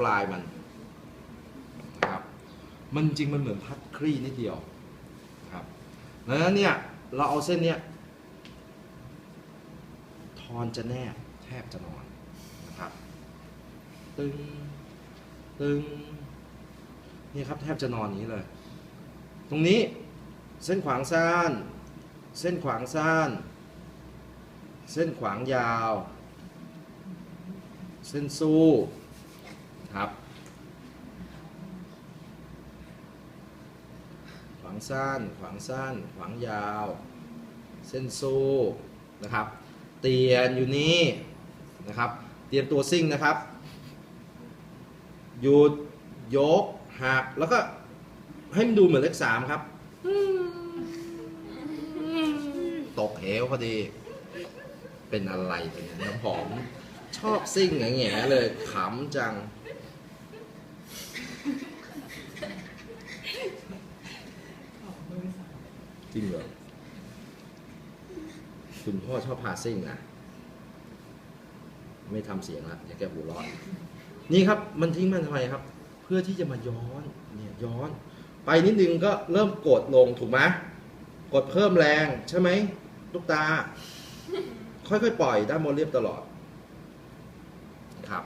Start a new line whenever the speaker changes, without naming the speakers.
ปลายมันนะครับมันจริงมันเหมือนพัดคลี่นิดเดียวนะครับดังนั้นเนี่ยเราเอาเส้นเนี้ยทอนจะแนบแทบจะนอนนะครับตึงตึงนี่ครับแทบจะนอนอย่างนี้เลย ตรงนี้เส้นขวางสั้นเส้นขวางสั้นเส้นขวางยาว เส้นสู้ ครับขวางสั้น ขวางสั้น ขวางยาว เส้นสู้นะครับ เตียนอยู่นี่นะครับ เตรียมตัวซิ่งนะครับ หยุด ยก หัก แล้วก็ให้มันดูเหมือนเลขสามครับ ตกเหวพอดี เป็นอะไรเป็นยน้ำหอม ชอบซิ่งแง่ๆเลย ขำจัง จริงเหรอ คุณพ่อชอบพาซิ่งนะไม่ทำเสียงละอย่าแกหัวเร้อนนี่ครับ มันทิ้งมันทำไมครับ เพื่อที่จะมาย้อน เนี่ยย้อน ไปนิดนึงก็เริ่มกดลงถูกไหมกดเพิ่มแรงใช่ไหมลูกตา ค่อยๆ ปล่อยด้านบนเรียบตลอด ครับ